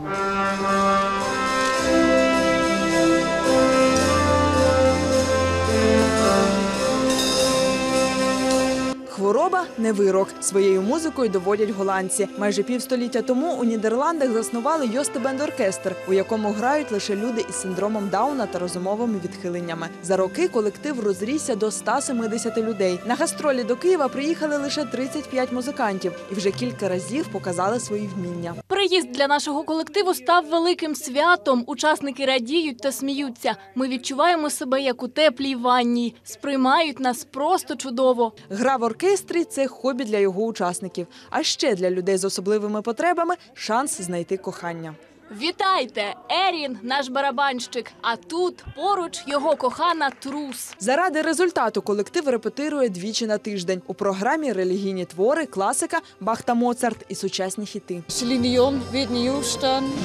Música Хвороба не вирок. Своєю музикою доводять голландці. Майже півстоліття тому у Нідерландах заснували Йостебенд оркестр, у якому грають лише люди із синдромом Дауна та розумовими відхиленнями. За роки колектив розрісся до 170 людей. На гастролі до Києва приїхали лише 35 музикантів і вже кілька разів показали свої вміння. Приїзд для нашого колективу став великим святом. Учасники радіють та сміються. Ми відчуваємо себе як у теплій ванні. Сприймають нас просто чудово. Гра в оркестрі це хобі для його учасників. А ще для людей з особливими потребами шанс знайти кохання. Вітайте! Ерін, наш барабанщик. А тут поруч його кохана трус. Заради результату колектив репетирує двічі на тиждень. У програмі релігійні твори, класика, Бах та Моцарт і сучасні хіти.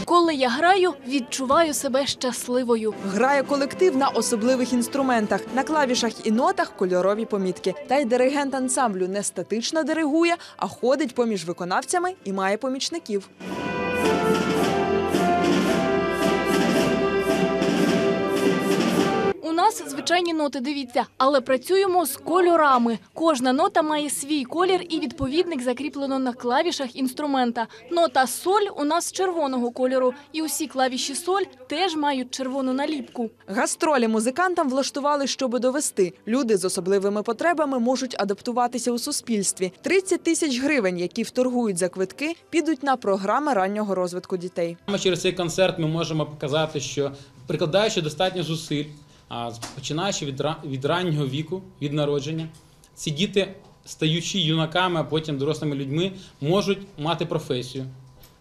Коли я граю, відчуваю себе щасливою. Грає колектив на особливих інструментах, на клавішах і нотах кольорові помітки. Та й диригент ансамблю не статично диригує, а ходить поміж виконавцями і має помічників. Нас звичайні ноти, дивіться, але працюємо з кольорами. Кожна нота має свій колір і відповідник закріплено на клавішах інструмента. Нота соль у нас червоного кольору, і усі клавіші соль теж мають червону наліпку. Гастролі музикантам влаштували, щоб довести. Люди з особливими потребами можуть адаптуватися у суспільстві. 30 тисяч гривень, які вторгують за квитки, підуть на програми раннього розвитку дітей. Через цей концерт ми можемо показати, що прикладаючи достатньо зусиль, починаючи від, від раннього віку, від народження, ці діти, стаючи юнаками, а потім дорослими людьми, можуть мати професію.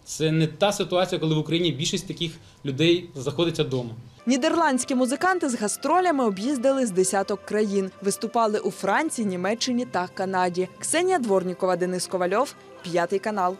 Це не та ситуація, коли в Україні більшість таких людей знаходиться вдома. Нідерландські музиканти з гастролями об'їздили з десяток країн. Виступали у Франції, Німеччині та Канаді. Ксенія Дворнікова, Денис Ковальов, п'ятий канал.